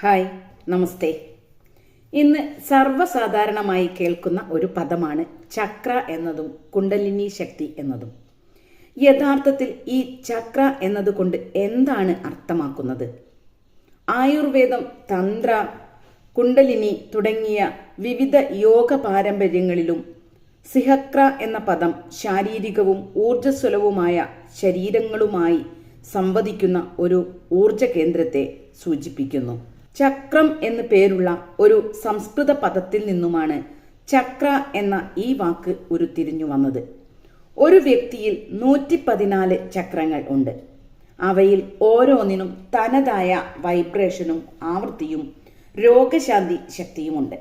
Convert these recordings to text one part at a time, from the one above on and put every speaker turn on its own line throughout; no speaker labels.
Hi നമസ്തേ. ഇന്ന് സർവസാധാരണമായി കേൾക്കുന്ന ഒരു പദമാണ് ചക്ര എന്നതും കുണ്ടലിനി ശക്തി എന്നതും. യഥാർത്ഥത്തിൽ ഈ ചക്ര എന്നതുകൊണ്ട് എന്താണ് അർത്ഥമാക്കുന്നത്? ആയുർവേദം തന്ത്ര കുണ്ടലിനി തുടങ്ങിയ വിവിധ യോഗ പാരമ്പര്യങ്ങളിലും സിഹക്ര എന്ന പദം ശാരീരികവും ഊർജസ്വലവുമായ ശരീരങ്ങളുമായി സംവദിക്കുന്ന ഒരു ഊർജ കേന്ദ്രത്തെ സൂചിപ്പിക്കുന്നു. ചക്രം എന്നു പേരുള്ള ഒരു സംസ്കൃത പദത്തിൽ നിന്നുമാണ് ചക്ര എന്ന ഈ വാക്ക് ഉരുത്തിരിഞ്ഞു വന്നത്. ഒരു വ്യക്തിയിൽ നൂറ്റി പതിനാല് ചക്രങ്ങൾ ഉണ്ട്. അവയിൽ ഓരോന്നിനും തനതായ വൈബ്രേഷനും ആവൃത്തിയും രോഗശാന്തി ശക്തിയുമുണ്ട്.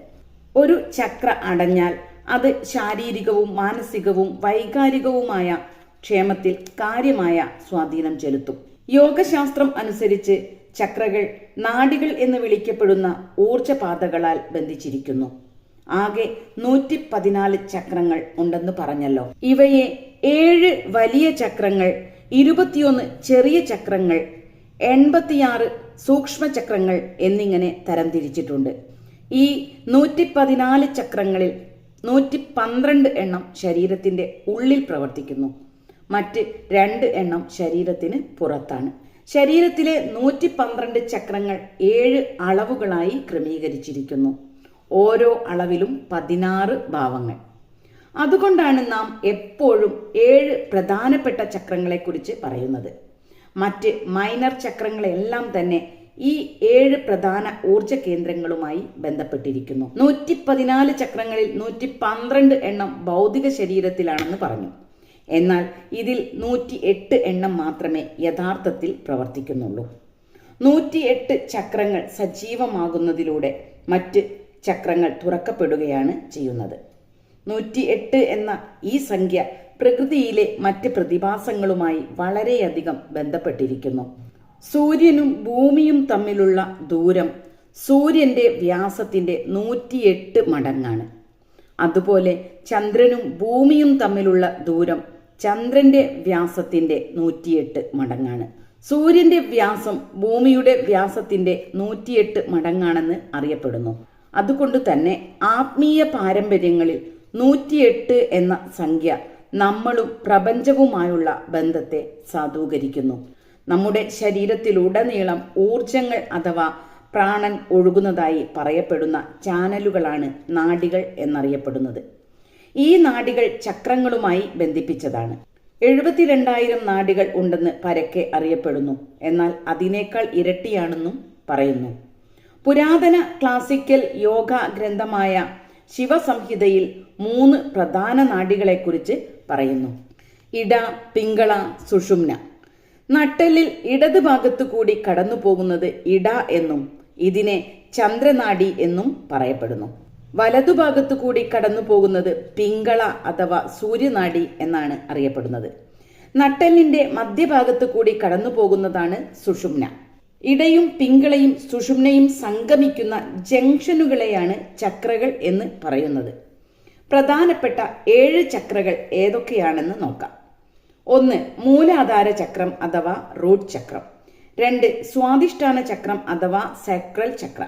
ഒരു ചക്ര അടഞ്ഞാൽ അത് ശാരീരികവും മാനസികവും വൈകാരികവുമായ ക്ഷേമത്തിൽ കാര്യമായ സ്വാധീനം ചെലുത്തും. യോഗശാസ്ത്രം അനുസരിച്ച് ചക്രകൾ നാഡികൾ എന്ന് വിളിക്കപ്പെടുന്ന ഊർജപാതകളാൽ ബന്ധിച്ചിരിക്കുന്നു. ആകെ നൂറ്റി പതിനാല് ചക്രങ്ങൾ ഉണ്ടെന്ന് പറഞ്ഞല്ലോ. ഇവയെ ഏഴ് വലിയ ചക്രങ്ങൾ ഇരുപത്തിയൊന്ന് ചെറിയ ചക്രങ്ങൾ എൺപത്തിയാറ് സൂക്ഷ്മ ചക്രങ്ങൾ എന്നിങ്ങനെ തരംതിരിച്ചിട്ടുണ്ട്. ഈ നൂറ്റി പതിനാല് ചക്രങ്ങളിൽ നൂറ്റി പന്ത്രണ്ട് എണ്ണം ശരീരത്തിന്റെ ഉള്ളിൽ പ്രവർത്തിക്കുന്നു. മറ്റ് രണ്ട് എണ്ണം ശരീരത്തിന് പുറത്താണ്. ശരീരത്തിലെ നൂറ്റി പന്ത്രണ്ട് ചക്രങ്ങൾ ഏഴ് അളവുകളായി ക്രമീകരിച്ചിരിക്കുന്നു. ഓരോ അളവിലും പതിനാറ് ഭാവങ്ങൾ. അതുകൊണ്ടാണ് നാം എപ്പോഴും ഏഴ് പ്രധാനപ്പെട്ട ചക്രങ്ങളെക്കുറിച്ച് പറയുന്നത്. മറ്റ് മൈനർ ചക്രങ്ങളെല്ലാം തന്നെ ഈ ഏഴ് പ്രധാന ഊർജ കേന്ദ്രങ്ങളുമായി ബന്ധപ്പെട്ടിരിക്കുന്നു. നൂറ്റി പതിനാല് ചക്രങ്ങളിൽ നൂറ്റി പന്ത്രണ്ട് എണ്ണം ഭൗതിക ശരീരത്തിലാണെന്ന് പറഞ്ഞു. എന്നാൽ ഇതിൽ നൂറ്റി എട്ട് എണ്ണം മാത്രമേ യഥാർത്ഥത്തിൽ പ്രവർത്തിക്കുന്നുള്ളൂ. നൂറ്റി എട്ട് ചക്രങ്ങൾ സജീവമാകുന്നതിലൂടെ മറ്റ് ചക്രങ്ങൾ തുറക്കപ്പെടുകയാണ് ചെയ്യുന്നത്. നൂറ്റി എട്ട് എന്ന ഈ സംഖ്യ പ്രകൃതിയിലെ മറ്റ് പ്രതിഭാസങ്ങളുമായി വളരെയധികം ബന്ധപ്പെട്ടിരിക്കുന്നു. സൂര്യനും ഭൂമിയും തമ്മിലുള്ള ദൂരം സൂര്യന്റെ വ്യാസത്തിന്റെ നൂറ്റിയെട്ട് മടങ്ങാണ്. അതുപോലെ ചന്ദ്രനും ഭൂമിയും തമ്മിലുള്ള ദൂരം ചന്ദ്രന്റെ വ്യാസത്തിന്റെ നൂറ്റിയെട്ട് മടങ്ങാണ്. സൂര്യന്റെ വ്യാസം ഭൂമിയുടെ വ്യാസത്തിന്റെ നൂറ്റിയെട്ട് മടങ്ങാണെന്ന് അറിയപ്പെടുന്നു. അതുകൊണ്ട് തന്നെ ആത്മീയ പാരമ്പര്യങ്ങളിൽ നൂറ്റിയെട്ട് എന്ന സംഖ്യ നമ്മളും പ്രപഞ്ചവുമായുള്ള ബന്ധത്തെ സാധൂകരിക്കുന്നു. നമ്മുടെ ശരീരത്തിലുടനീളം ഊർജങ്ങൾ അഥവാ പ്രാണൻ ഒഴുകുന്നതായി പറയപ്പെടുന്ന ചാനലുകളാണ് നാഡികൾ എന്നറിയപ്പെടുന്നത്. ഈ നാഡികൾ ചക്രങ്ങളുമായി ബന്ധിപ്പിച്ചതാണ്. എഴുപത്തിരണ്ടായിരം നാഡികൾ ഉണ്ടെന്ന് പരക്കെ അറിയപ്പെടുന്നു. എന്നാൽ അതിനേക്കാൾ ഇരട്ടിയാണെന്നും പറയുന്നു. പുരാതന ക്ലാസിക്കൽ യോഗ ഗ്രന്ഥമായ ശിവസംഹിതയിൽ മൂന്ന് പ്രധാന നാഡികളെക്കുറിച്ച് പറയുന്നു. ഇട പിങ്കള സുഷുമ്ന. നട്ടലിൽ ഇടത് ഭാഗത്തു കൂടി കടന്നു പോകുന്നത് ഇട എന്നും ഇതിനെ ചന്ദ്രനാഡി എന്നും പറയപ്പെടുന്നു. വലതുഭാഗത്തു കൂടി കടന്നു പോകുന്നത് പിങ്കള അഥവാ സൂര്യനാടി എന്നാണ് അറിയപ്പെടുന്നത്. നട്ടലിന്റെ മധ്യഭാഗത്തു കൂടി കടന്നു പോകുന്നതാണ് സുഷുമ്ന. ഇടയും പിങ്കളയും സുഷുമ്നയും സംഗമിക്കുന്ന ജംഗ്ഷനുകളെയാണ് ചക്രകൾ എന്ന് പറയുന്നത്. പ്രധാനപ്പെട്ട ഏഴ് ചക്രകൾ ഏതൊക്കെയാണെന്ന് നോക്കാം. ഒന്ന് മൂലാധാര ചക്രം അഥവാ റൂട്ട് ചക്രം. രണ്ട് സ്വാധിഷ്ഠാന ചക്രം അഥവാ സാക്രൽ ചക്ര.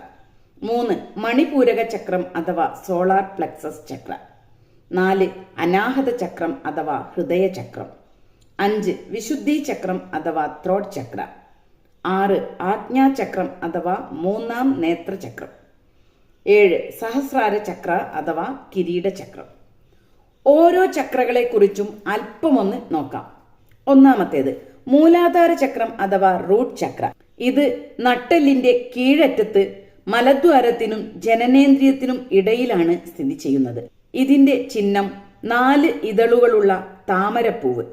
മൂന്ന് മണിപൂരക ചക്രം അഥവാ സോളാർ പ്ലക്സസ് ചക്രം. നാല് അനാഹത ചക്രം അഥവാ ഹൃദയ ചക്രം. അഞ്ച് വിശുദ്ധി ചക്രം അഥവാ ത്രോട്ട് ചക്ര. ആറ് ആജ്ഞാചക്രം അഥവാ മൂന്നാം നേത്ര ചക്രം. ഏഴ് സഹസ്രാര ചക്ര അഥവാ കിരീട ചക്രം. ഓരോ ചക്രകളെക്കുറിച്ചും അല്പമൊന്ന് നോക്കാം. ഒന്നാമത്തേത് മൂലാധാര ചക്രം അഥവാ റൂട്ട് ചക്ര. ഇത് നട്ടെല്ലിന്റെ കീഴറ്റത്ത് മലദ്വാരത്തിനും ജനനേന്ദ്രിയത്തിനും ഇടയിലാണ് സ്ഥിതി ചെയ്യുന്നത്. ഇതിന്റെ ചിഹ്നം നാല് ഇതളുകളുള്ള താമരപ്പൂവ്.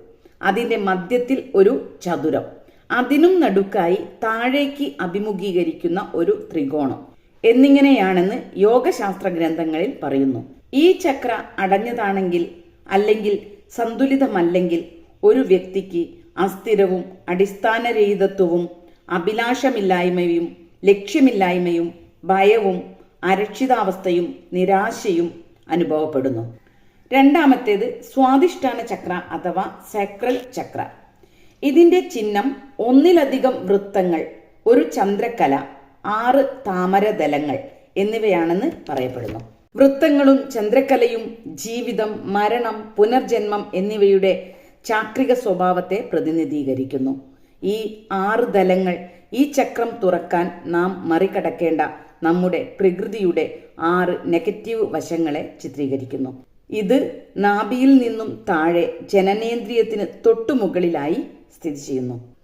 അതിന്റെ മധ്യത്തിൽ ഒരു ചതുരം. അതിനും നടുക്കായി താഴേക്ക് അഭിമുഖീകരിക്കുന്ന ഒരു ത്രികോണം. എന്നിങ്ങനെയാണെന്ന് യോഗശാസ്ത്ര ഗ്രന്ഥങ്ങളിൽ പറയുന്നു. ഈ ചക്ര അടഞ്ഞതാണെങ്കിൽ അല്ലെങ്കിൽ സന്തുലിതമല്ലെങ്കിൽ ഒരു വ്യക്തിക്ക് അസ്ഥിരവും അടിസ്ഥാനരഹിതത്വവും അഭിലാഷമില്ലായ്മയും ലക്ഷ്യമില്ലായ്മയും ഭയവും അരക്ഷിതാവസ്ഥയും നിരാശയും അനുഭവപ്പെടുന്നു. രണ്ടാമത്തേത് സ്വാധിഷ്ഠാന ചക്ര അഥവാ സെക്രൽ ചക്ര. ഇതിന്റെ ചിഹ്നം ഒന്നിലധികം വൃത്തങ്ങൾ ഒരു ചന്ദ്രക്കല ആറ് താമരദലങ്ങൾ എന്നിവയാണെന്ന് പറയപ്പെടുന്നു. വൃത്തങ്ങളും ചന്ദ്രക്കലയും ജീവിതം മരണം പുനർജന്മം എന്നിവയുടെ ചാക്രിക സ്വഭാവത്തെ പ്രതിനിധീകരിക്കുന്നു. ഈ ആറ് ദലങ്ങൾ ഈ ചക്രം തുറക്കാൻ നാം മറികടക്കേണ്ട നമ്മുടെ പ്രകൃതിയുടെ ആറ് നെഗറ്റീവ് വശങ്ങളെ ചിത്രീകരിക്കുന്നു. ഇത് നാഭിയിൽ നിന്നും താഴെ ജനനേന്ദ്രിയത്തിന് തൊട്ടുമുകളിലായി സ്ഥിതി ചെയ്യുന്നു.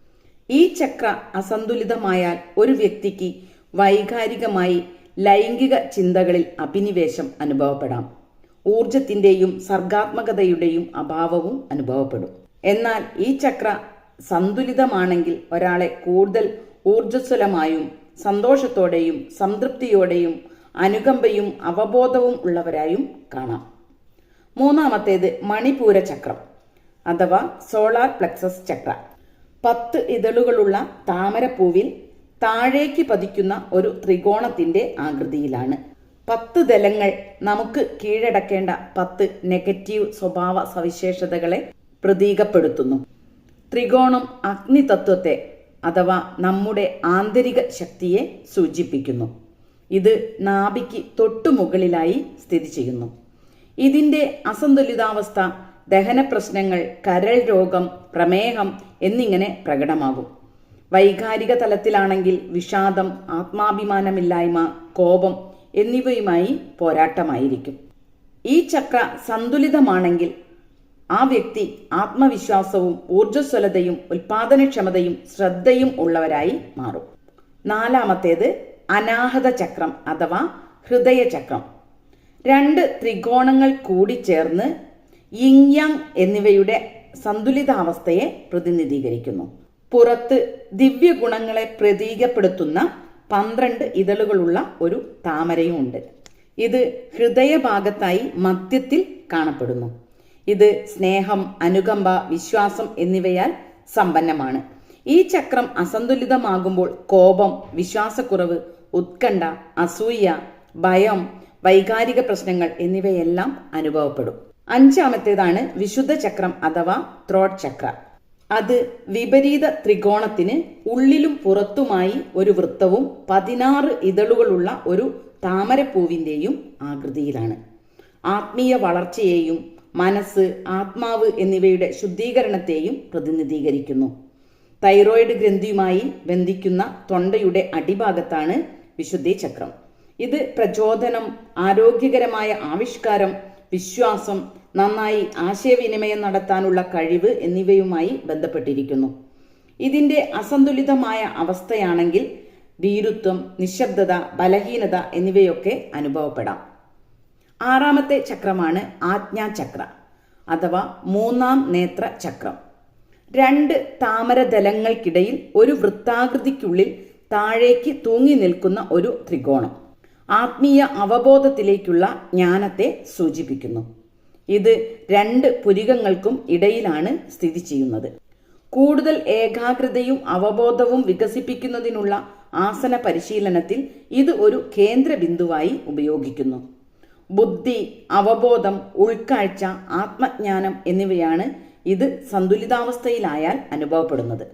ഈ ചക്ര അസന്തുലിതമായാൽ ഒരു വ്യക്തിക്ക് വൈകാരികമായി ലൈംഗിക ചിന്തകളിൽ അഭിനിവേശം അനുഭവപ്പെടാം. ഊർജത്തിന്റെയും സർഗാത്മകതയുടെയും അഭാവവും അനുഭവപ്പെടും. എന്നാൽ ഈ ചക്ര സന്തുലിതമാണെങ്കിൽ ഒരാളെ കൂടുതൽ ഊർജസ്വലമായും സന്തോഷത്തോടെയും സംതൃപ്തിയോടെയും അനുകമ്പയും അവബോധവും ഉള്ളവരായും കാണാം. മൂന്നാമത്തേത് മണിപൂര ചക്രം അഥവാ സോളാർ പ്ലക്സസ് ചക്ര. പത്ത് ഇതളുകളുള്ള താമരപ്പൂവിൽ താഴേക്ക് പതിക്കുന്ന ഒരു ത്രികോണത്തിന്റെ ആകൃതിയിലാണ്. പത്ത് ദലങ്ങൾ നമുക്ക് കീഴടക്കേണ്ട പത്ത് നെഗറ്റീവ് സ്വഭാവ സവിശേഷതകളെ പ്രതീകപ്പെടുത്തുന്നു. ത്രികോണം അഗ്നിതത്വത്തെ അഥവാ നമ്മുടെ ആന്തരിക ശക്തിയെ സൂചിപ്പിക്കുന്നു. ഇത് നാഭിക്ക് തൊട്ടുമുകളിലായി സ്ഥിതി ചെയ്യുന്നു. ഇതിന്റെ അസന്തുലിതാവസ്ഥ ദഹന പ്രശ്നങ്ങൾ കരൾ രോഗം പ്രമേഹം എന്നിങ്ങനെ പ്രകടമാകും. വൈകാരിക തലത്തിലാണെങ്കിൽ വിഷാദം ആത്മാഭിമാനമില്ലായ്മ കോപം എന്നിവയുമായി പോരാട്ടമായിരിക്കും. ഈ ചക്ര സന്തുലിതമാണെങ്കിൽ ആ വ്യക്തി ആത്മവിശ്വാസവും ഊർജസ്വലതയും ഉൽപാദനക്ഷമതയും ശ്രദ്ധയും ഉള്ളവരായി മാറും. നാലാമത്തേത് അനാഹത ചക്രം അഥവാ ഹൃദയചക്രം രണ്ട് ത്രികോണങ്ങൾ കൂടിച്ചേർന്ന് യിങ്യാങ് എന്നിവയുടെ സന്തുലിതാവസ്ഥയെ പ്രതിനിധീകരിക്കുന്നു. പുറത്ത് ദിവ്യഗുണങ്ങളെ പ്രതീകപ്പെടുത്തുന്ന പന്ത്രണ്ട് ഇതളുകളുള്ള ഒരു താമരയും ഉണ്ട് ഇത് ഹൃദയഭാഗത്തായി മധ്യത്തിൽ കാണപ്പെടുന്നു. ഇത് സ്നേഹം അനുകമ്പ വിശ്വാസം എന്നിവയാൽ സമ്പന്നമാണ്. ഈ ചക്രം അസന്തുലിതമാകുമ്പോൾ കോപം വിശ്വാസക്കുറവ് ഉത്കണ്ഠ അസൂയ ഭയം വൈകാരിക പ്രശ്നങ്ങൾ എന്നിവയെല്ലാം അനുഭവപ്പെടും. അഞ്ചാമത്തേതാണ് വിശുദ്ധ ചക്രം അഥവാ ത്രോട്ട് ചക്ര. അത് വിപരീത ത്രികോണത്തിന് ഉള്ളിലും പുറത്തുമായി ഒരു വൃത്തവും പതിനാറ് ഇതളുകളുള്ള ഒരു താമരപ്പൂവിന്റെയും ആകൃതിയിലാണ്. ആത്മീയ വളർച്ചയെയും മനസ്സ് ആത്മാവ് എന്നിവയുടെ ശുദ്ധീകരണത്തെയും പ്രതിനിധീകരിക്കുന്നു. തൈറോയിഡ് ഗ്രന്ഥിയുമായി ബന്ധിക്കുന്ന തൊണ്ടയുടെ അടിഭാഗത്താണ് വിശുദ്ധി ചക്രം ഇത് പ്രചോദനം ആരോഗ്യകരമായ ആവിഷ്കാരം വിശ്വാസം നന്നായി ആശയവിനിമയം നടത്താനുള്ള കഴിവ് എന്നിവയുമായി ബന്ധപ്പെട്ടിരിക്കുന്നു. ഇതിന്റെ അസന്തുലിതമായ അവസ്ഥയാണെങ്കിൽ ഭീരുത്വം നിശബ്ദത ബലഹീനത എന്നിവയൊക്കെ അനുഭവപ്പെടാം. ആറാമത്തെ ചക്രമാണ് ആജ്ഞാചക്ര അഥവാ മൂന്നാം നേത്ര ചക്രം. രണ്ട് താമരദലങ്ങൾക്കിടയിൽ ഒരു വൃത്താകൃതിക്കുള്ളിൽ താഴേക്ക് തൂങ്ങി നിൽക്കുന്ന ഒരു ത്രികോണം. ആത്മീയ അവബോധത്തിലേക്കുള്ള ജ്ഞാനത്തെ സൂചിപ്പിക്കുന്നു. ഇത് രണ്ട് പുരികങ്ങൾക്കും ഇടയിലാണ് സ്ഥിതി ചെയ്യുന്നത്. കൂടുതൽ ഏകാഗ്രതയും അവബോധവും വികസിപ്പിക്കുന്നതിനുള്ള ആസന പരിശീലനത്തിൽ ഇത് ഒരു കേന്ദ്ര ബിന്ദുവായി ഉപയോഗിക്കുന്നു. ബുദ്ധി അവബോധം ഉൾക്കാഴ്ച ആത്മജ്ഞാനം എന്നിവയാണ് ഇത് സന്തുലിതാവസ്ഥയിലായാൽ അനുഭവപ്പെടുന്നത്.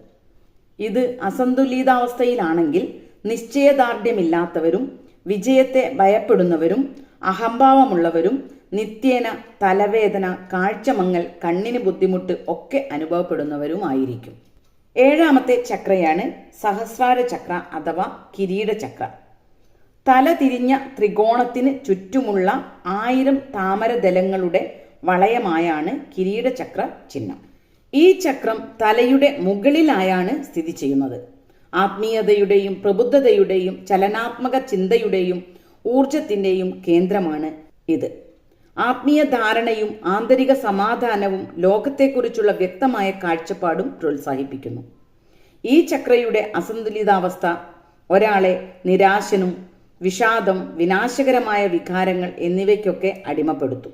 ഇത് അസന്തുലിതാവസ്ഥയിലാണെങ്കിൽ നിശ്ചയദാർഢ്യമില്ലാത്തവരും വിജയത്തെ ഭയപ്പെടുന്നവരും അഹംഭാവമുള്ളവരും നിത്യേന തലവേദന കാഴ്ചമങ്ങൽ കണ്ണിന് ബുദ്ധിമുട്ട് ഒക്കെ അനുഭവപ്പെടുന്നവരുമായിരിക്കും. ഏഴാമത്തെ ചക്രയാണ് സഹസ്രാര ചക്ര അഥവാ കിരീട ചക്ര. തല തിരിഞ്ഞ ത്രികോണത്തിന് ചുറ്റുമുള്ള ആയിരം താമരദലങ്ങളുടെ വളയമായാണ് കിരീടചക്ര ചിഹ്നം. ഈ ചക്രം തലയുടെ മുകളിലായാണ് സ്ഥിതി ചെയ്യുന്നത്. ആത്മീയതയുടെയും പ്രബുദ്ധതയുടെയും ചലനാത്മക ചിന്തയുടെയും ഊർജത്തിന്റെയും കേന്ദ്രമാണ് ഇത്. ആത്മീയ ധാരണയും ആന്തരിക സമാധാനവും ലോകത്തെക്കുറിച്ചുള്ള വ്യക്തമായ കാഴ്ചപ്പാടും പ്രോത്സാഹിപ്പിക്കുന്നു. ഈ ചക്രയുടെ അസന്തുലിതാവസ്ഥ ഒരാളെ നിരാശനും വിഷാദം വിനാശകരമായ വികാരങ്ങൾ എന്നിവയ്ക്കൊക്കെ അടിമപ്പെടുത്തും.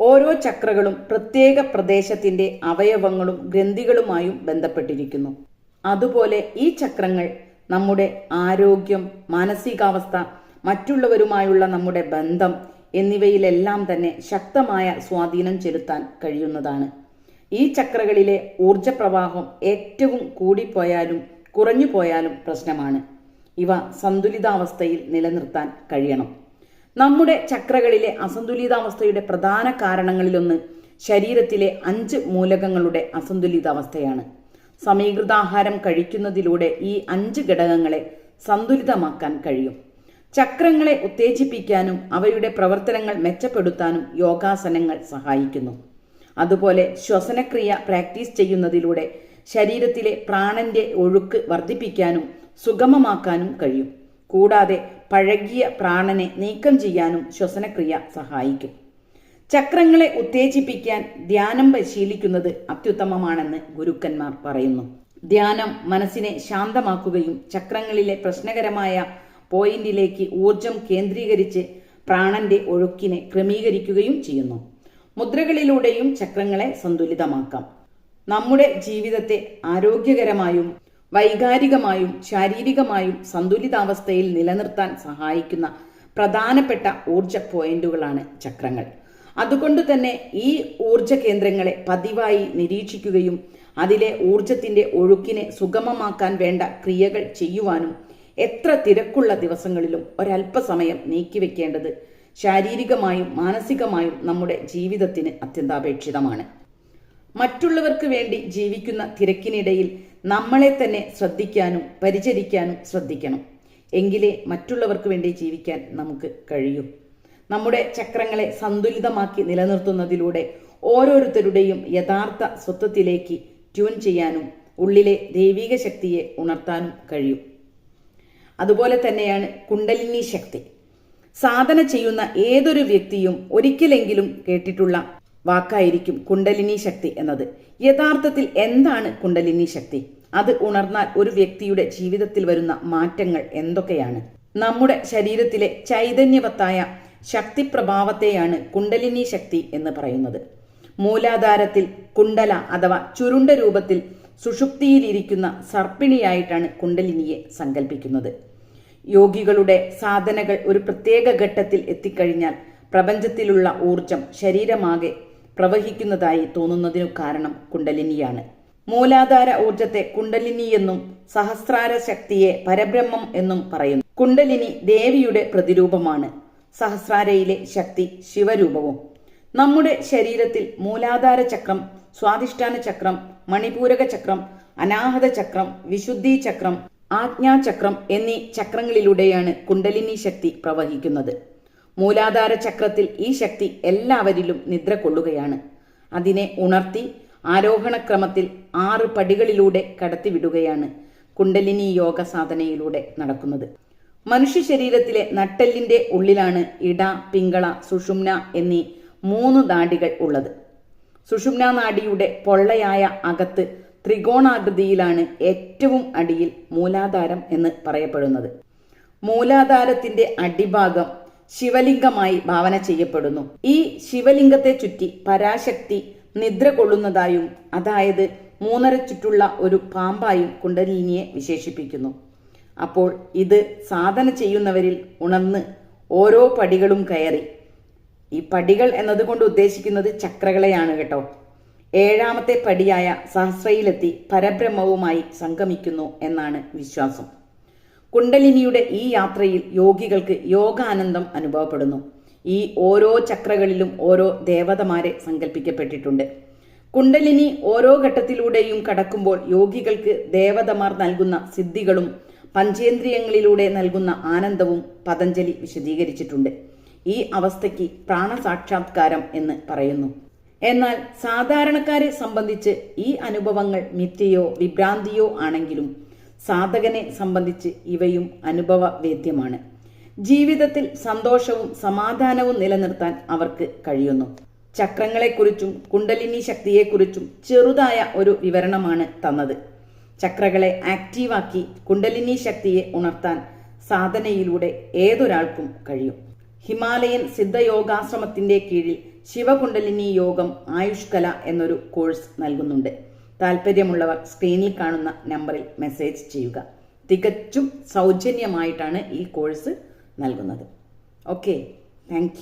ഓരോ ചക്രകളും പ്രത്യേക പ്രദേശത്തിന്റെ അവയവങ്ങളും ഗ്രന്ഥികളുമായും ബന്ധപ്പെട്ടിരിക്കുന്നു. അതുപോലെ ഈ ചക്രങ്ങൾ നമ്മുടെ ആരോഗ്യം മാനസികാവസ്ഥ മറ്റുള്ളവരുമായുള്ള നമ്മുടെ ബന്ധം എന്നിവയിലെല്ലാം തന്നെ ശക്തമായ സ്വാധീനം ചെലുത്താൻ കഴിയുന്നതാണ്. ഈ ചക്രകളിലെ ഊർജപ്രവാഹം ഏറ്റവും കൂടിപ്പോയാലും കുറഞ്ഞു പോയാലും പ്രശ്നമാണ്. ഇവ സന്തുലിതാവസ്ഥയിൽ നിലനിർത്താൻ കഴിയണം. നമ്മുടെ ചക്രകളിലെ അസന്തുലിതാവസ്ഥയുടെ പ്രധാന കാരണങ്ങളിലൊന്ന് ശരീരത്തിലെ അഞ്ച് മൂലകങ്ങളുടെ അസന്തുലിതാവസ്ഥയാണ്. സമീകൃതാഹാരം കഴിക്കുന്നതിലൂടെ ഈ അഞ്ച് ഘടകങ്ങളെ സന്തുലിതമാക്കാൻ കഴിയും. ചക്രങ്ങളെ ഉത്തേജിപ്പിക്കാനും അവയുടെ പ്രവർത്തനങ്ങൾ മെച്ചപ്പെടുത്താനും യോഗാസനങ്ങൾ സഹായിക്കുന്നു. അതുപോലെ ശ്വസനക്രിയ പ്രാക്ടീസ് ചെയ്യുന്നതിലൂടെ ശരീരത്തിലെ പ്രാണന്റെ ഒഴുക്ക് വർദ്ധിപ്പിക്കാനും സുഗമമാക്കാനും കഴിയും. കൂടാതെ പഴകിയ പ്രാണനെ നീക്കം ചെയ്യാനും ശ്വസനക്രിയ സഹായിക്കും. ചക്രങ്ങളെ ഉത്തേജിപ്പിക്കാൻ ധ്യാനം പരിശീലിക്കുന്നത് അത്യുത്തമമാണെന്ന് ഗുരുക്കന്മാർ പറയുന്നു. ധ്യാനം മനസ്സിനെ ശാന്തമാക്കുകയും ചക്രങ്ങളിലെ പ്രശ്നകരമായ പോയിന്റിലേക്ക് ഊർജം കേന്ദ്രീകരിച്ച് പ്രാണന്റെ ഒഴുക്കിനെ ക്രമീകരിക്കുകയും ചെയ്യുന്നു. മുദ്രകളിലൂടെയും ചക്രങ്ങളെ സന്തുലിതമാക്കാം. നമ്മുടെ ജീവിതത്തെ ആരോഗ്യകരമായും വൈകാരികമായും ശാരീരികമായും സന്തുലിതാവസ്ഥയിൽ നിലനിർത്താൻ സഹായിക്കുന്ന പ്രധാനപ്പെട്ട ഊർജ പോയിന്റുകളാണ് ചക്രങ്ങൾ. അതുകൊണ്ട് തന്നെ ഈ ഊർജ കേന്ദ്രങ്ങളെ പതിവായി നിരീക്ഷിക്കുകയും അതിലെ ഊർജത്തിന്റെ ഒഴുക്കിനെ സുഗമമാക്കാൻ വേണ്ട ക്രിയകൾ ചെയ്യുവാനും എത്ര തിരക്കുള്ള ദിവസങ്ങളിലും ഒരല്പസമയം നീക്കിവെക്കേണ്ടത് ശാരീരികമായും മാനസികമായും നമ്മുടെ ജീവിതത്തിന് അത്യന്താപേക്ഷിതമാണ്. മറ്റുള്ളവർക്ക് വേണ്ടി ജീവിക്കുന്ന തിരക്കിനിടയിൽ നമ്മളെ തന്നെ ശ്രദ്ധിക്കാനും പരിചരിക്കാനും ശ്രദ്ധിക്കണം. എങ്കിലേ മറ്റുള്ളവർക്ക് വേണ്ടി ജീവിക്കാൻ നമുക്ക് കഴിയൂ. നമ്മുടെ ചക്രങ്ങളെ സന്തുലിതമാക്കി നിലനിർത്തുന്നതിലൂടെ ഓരോരുത്തരുടെയും യഥാർത്ഥ സ്വത്വത്തിലേക്ക് ട്യൂൺ ചെയ്യാനും ഉള്ളിലെ ദൈവിക ശക്തിയെ ഉണർത്താനും കഴിയും. അതുപോലെ തന്നെയാണ് കുണ്ടലിനി ശക്തി. സാധന ചെയ്യുന്ന ഏതൊരു വ്യക്തിയും ഒരിക്കലെങ്കിലും കേട്ടിട്ടുള്ള വാക്കായിരിക്കും കുണ്ടലിനി ശക്തി എന്നത്. യഥാർത്ഥത്തിൽ എന്താണ് കുണ്ടലിനി ശക്തി? അത് ഉണർന്നാൽ ഒരു വ്യക്തിയുടെ ജീവിതത്തിൽ വരുന്ന മാറ്റങ്ങൾ എന്തൊക്കെയാണ്? നമ്മുടെ ശരീരത്തിലെ ചൈതന്യവത്തായ ശക്തിപ്രഭാവത്തെയാണ് കുണ്ടലിനി ശക്തി എന്ന് പറയുന്നത്. മൂലാധാരത്തിൽ കുണ്ടല അഥവാ ചുരുണ്ട രൂപത്തിൽ സുഷുപ്തിയിലിരിക്കുന്ന സർപ്പിണിയായിട്ടാണ് കുണ്ടലിനിയെ സങ്കല്പിക്കുന്നത് യോഗികളുടെ സാധനകൾ ഒരു പ്രത്യേക ഘട്ടത്തിൽ എത്തിക്കഴിഞ്ഞാൽ പ്രപഞ്ചത്തിലുള്ള ഊർജം ശരീരമാകെ പ്രവഹിക്കുന്നതായി തോന്നുന്നതിനു കാരണം കുണ്ടലിനിയാണ്. മൂലാധാര ഊർജത്തെ കുണ്ടലിനി എന്നും സഹസ്രാര ശക്തിയെ പരബ്രഹ്മം എന്നും പറയുന്നു. കുണ്ടലിനി ദേവിയുടെ പ്രതിരൂപമാണ്. സഹസ്രാരയിലെ ശക്തി ശിവരൂപവും. നമ്മുടെ ശരീരത്തിൽ മൂലാധാര ചക്രം സ്വാധിഷ്ഠാന ചക്രം മണിപൂരക ചക്രം അനാഹത ചക്രം വിശുദ്ധി ചക്രം ആജ്ഞാചക്രം എന്നീ ചക്രങ്ങളിലൂടെയാണ് കുണ്ടലിനി ശക്തി പ്രവഹിക്കുന്നത്. മൂലാധാര ചക്രത്തിൽ ഈ ശക്തി എല്ലാവരിലും നിദ്ര കൊള്ളുകയാണ്. അതിനെ ഉണർത്തി ആരോഹണക്രമത്തിൽ ആറ് പടികളിലൂടെ കടത്തിവിടുകയാണ് കുണ്ടലിനി യോഗ സാധനയിലൂടെ നടക്കുന്നത്. മനുഷ്യ ശരീരത്തിലെ നട്ടെല്ലിന്റെ ഉള്ളിലാണ് ഇട പിങ്കള സുഷുമ്ന എന്നീ മൂന്ന് നാഡികൾ ഉള്ളത്. സുഷുമ്ന നാടിയുടെ പൊള്ളയായ അകത്ത് ത്രികോണാകൃതിയിലാണ് ഏറ്റവും അടിയിൽ മൂലാധാരം എന്ന് പറയപ്പെടുന്നത്. മൂലാധാരത്തിന്റെ അടിഭാഗം ശിവലിംഗമായി ഭാവന ചെയ്യപ്പെടുന്നു. ഈ ശിവലിംഗത്തെ ചുറ്റി പരാശക്തി നിദ്ര കൊള്ളുന്നതായും അതായത് മൂന്നര ചുറ്റുള്ള ഒരു പാമ്പായും കുണ്ടലിനിയെ വിശേഷിപ്പിക്കുന്നു. അപ്പോൾ ഇത് സാധന ചെയ്യുന്നവരിൽ ഉണർന്ന് ഓരോ പടികളും കയറി. ഈ പടികൾ എന്നതുകൊണ്ട് ഉദ്ദേശിക്കുന്നത് ചക്രകളെയാണ് കേട്ടോ. ഏഴാമത്തെ പടിയായ സഹസ്രയിലെത്തി പരബ്രഹ്മവുമായി സംഗമിക്കുന്നു എന്നാണ് വിശ്വാസം. കുണ്ടലിനിയുടെ ഈ യാത്രയിൽ യോഗികൾക്ക് യോഗാനന്ദം അനുഭവപ്പെടുന്നു. ഈ ഓരോ ചക്രകളിലും ഓരോ ദേവതമാരെ സങ്കല്പിക്കപ്പെട്ടിട്ടുണ്ട് കുണ്ടലിനി ഓരോ ഘട്ടത്തിലൂടെയും കടക്കുമ്പോൾ യോഗികൾക്ക് ദേവതമാർ നൽകുന്ന സിദ്ധികളും പഞ്ചേന്ദ്രിയങ്ങളിലൂടെ നൽകുന്ന ആനന്ദവും പതഞ്ജലി വിശദീകരിച്ചിട്ടുണ്ട്. ഈ അവസ്ഥയ്ക്ക് പ്രാണസാക്ഷാത്കാരം എന്ന് പറയുന്നു. എന്നാൽ സാധാരണക്കാരെ സംബന്ധിച്ച് ഈ അനുഭവങ്ങൾ മിഥ്യയോ വിഭ്രാന്തിയോ ആണെങ്കിലും സാധകനെ സംബന്ധിച്ച് ഇവയും അനുഭവവേദ്യമാണ്. ജീവിതത്തിൽ സന്തോഷവും സമാധാനവും നിലനിർത്താൻ അവർക്ക് കഴിയുന്നു. ചക്രങ്ങളെക്കുറിച്ചും കുണ്ടലിനി ശക്തിയെക്കുറിച്ചും ചെറുതായ ഒരു വിവരണമാണ് തന്നത്. ചക്രകളെ ആക്റ്റീവാക്കി കുണ്ടലിനി ശക്തിയെ ഉണർത്താൻ സാധനയിലൂടെ ഏതൊരാൾക്കും കഴിയും. ഹിമാലയൻ സിദ്ധയോഗാശ്രമത്തിന്റെ കീഴിൽ ശിവകുണ്ടലിനി യോഗം ആയുഷ്കല എന്നൊരു കോഴ്സ് നൽകുന്നുണ്ട്. താല്പര്യമുള്ളവർ സ്ക്രീനിൽ കാണുന്ന നമ്പറിൽ മെസ്സേജ് ചെയ്യുക. തികച്ചും സൗജന്യമായിട്ടാണ് ഈ കോഴ്സ് നൽകുന്നത്. Okay thank